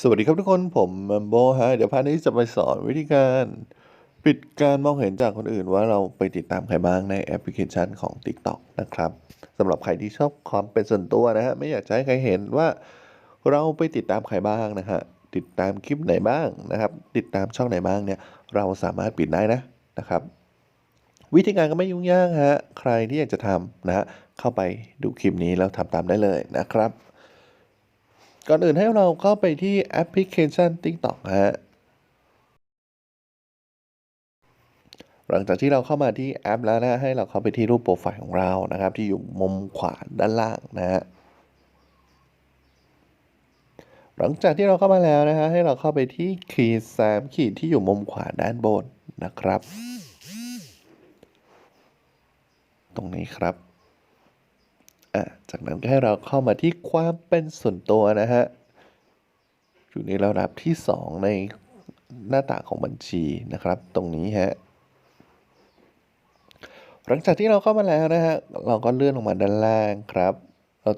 สวัสดีครับทุกคนผมแมมโบฮะเดี๋ยวพาร์ทนี้จะไปสอนวิธีการปิดการมองเห็นจากคนอื่นว่าเราไปติดตามใครบ้างในแอปพลิเคชันของ TikTok นะครับสำหรับใครที่ชอบความเป็นส่วนตัวนะฮะไม่อยากจะให้ใครเห็นว่าเราไปติดตามใครบ้างนะฮะติดตามคลิปไหนบ้างนะครับ ติดตามช่องไหนบ้างเนี่ยเราสามารถปิดได้นะนะครับ วิธีการก็ไม่ยุ่งยากฮะใครที่อยากจะทำนะฮะเข้าไปดูคลิปนี้แล้วทำตามได้เลยนะครับ ก่อนอื่นให้เราเข้าไปที่แอปพลิเคชัน TikTok ฮะหลังจากที่เราเข้ามาที่แอปแล้วนะให้เราเข้าไปที่รูปโปรไฟล์ของเรานะครับ ที่อยู่มุมขวาด้านล่างนะฮะหลังจากที่เราเข้ามาแล้วนะฮะให้เราเข้าไปที่ขีดสามขีดที่อยู่มุมขวาด้านบนนะครับ ตรงนี้ครับ อะจากนั้นก็ให้เราเข้ามาที่ความเป็นส่วนตัวนะฮะ อยู่ในระดับที่ 2 ในหน้าต่างของบัญชีนะครับ ตรงนี้ฮะ หลังจากที่เราเข้ามาแล้วนะฮะ เราก็เลื่อนลงมาด้านล่างครับ เรา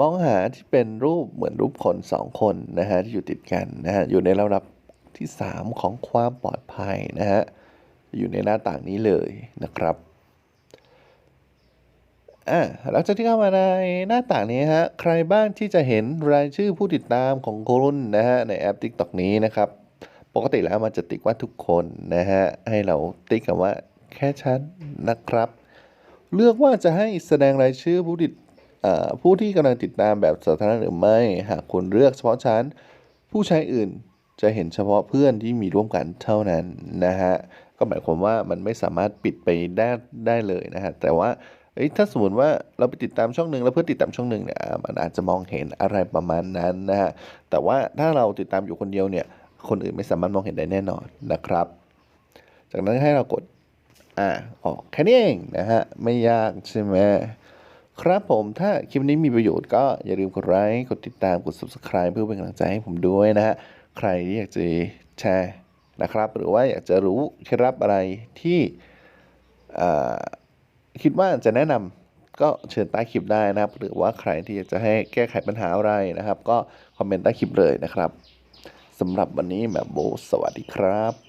มองหาที่เป็นรูปเหมือนรูปคนสองคนนะฮะที่อยู่ติดกันนะฮะ อยู่ในระดับที่ 3 ของความปลอดภัยนะฮะ อยู่ในหน้าต่างนี้เลยนะครับ อ่าหลังจากที่เข้ามาในหน้าต่างนี้ฮะใครบ้างที่จะเห็นรายชื่อผู้ติดตามของคุณนะฮะในแอป TikTok นี้นะครับ ปกติแล้วมันจะติ๊กว่าทุกคนนะฮะให้เราติ๊กคำว่าแค่ฉันนะครับ เลือกว่าจะให้แสดงรายชื่อผู้ติดอ่าผู้ที่กำลังติดตามแบบสาธารณะหรือไม่ หากคุณเลือกเฉพาะฉันผู้ใช้อื่นจะเห็นเฉพาะเพื่อนที่มีร่วมกันเท่านั้นนะฮะก็หมายความว่ามันไม่สามารถปิดไปได้ได้เลยนะฮะแต่ว่า เอ้ยถ้าสมมติว่าเราไปติดตามช่องหนึ่งแล้วเพื่อติดตามช่องหนึ่งเนี่ยมันอาจจะมองเห็นอะไรประมาณนั้นนะฮะแต่ว่าถ้าเราติดตามอยู่คนเดียวเนี่ยคนอื่นไม่สามารถมองเห็นได้แน่นอนนะครับ จากนั้นให้เรากดอ่าออกแค่นี้เองนะฮะไม่ยากใช่ไหมครับผมถ้าคลิปนี้มีประโยชน์ก็อย่าลืมกดไลค์กดติดตามกด subscribe เพื่อเป็นกำลังใจให้ผมด้วยนะฮะใครที่อยากจะแชร์นะครับ หรือว่าอยากจะรู้เคล็ดลับอะไรที่อ่า คิดว่าจะแนะนำก็เชิญใต้คลิปได้นะครับ หรือว่าใครที่อยากจะให้แก้ไขปัญหาอะไรนะครับ ก็คอมเมนต์ใต้คลิปเลยนะครับสำหรับวันนี้แบบโบสวัสดีครับ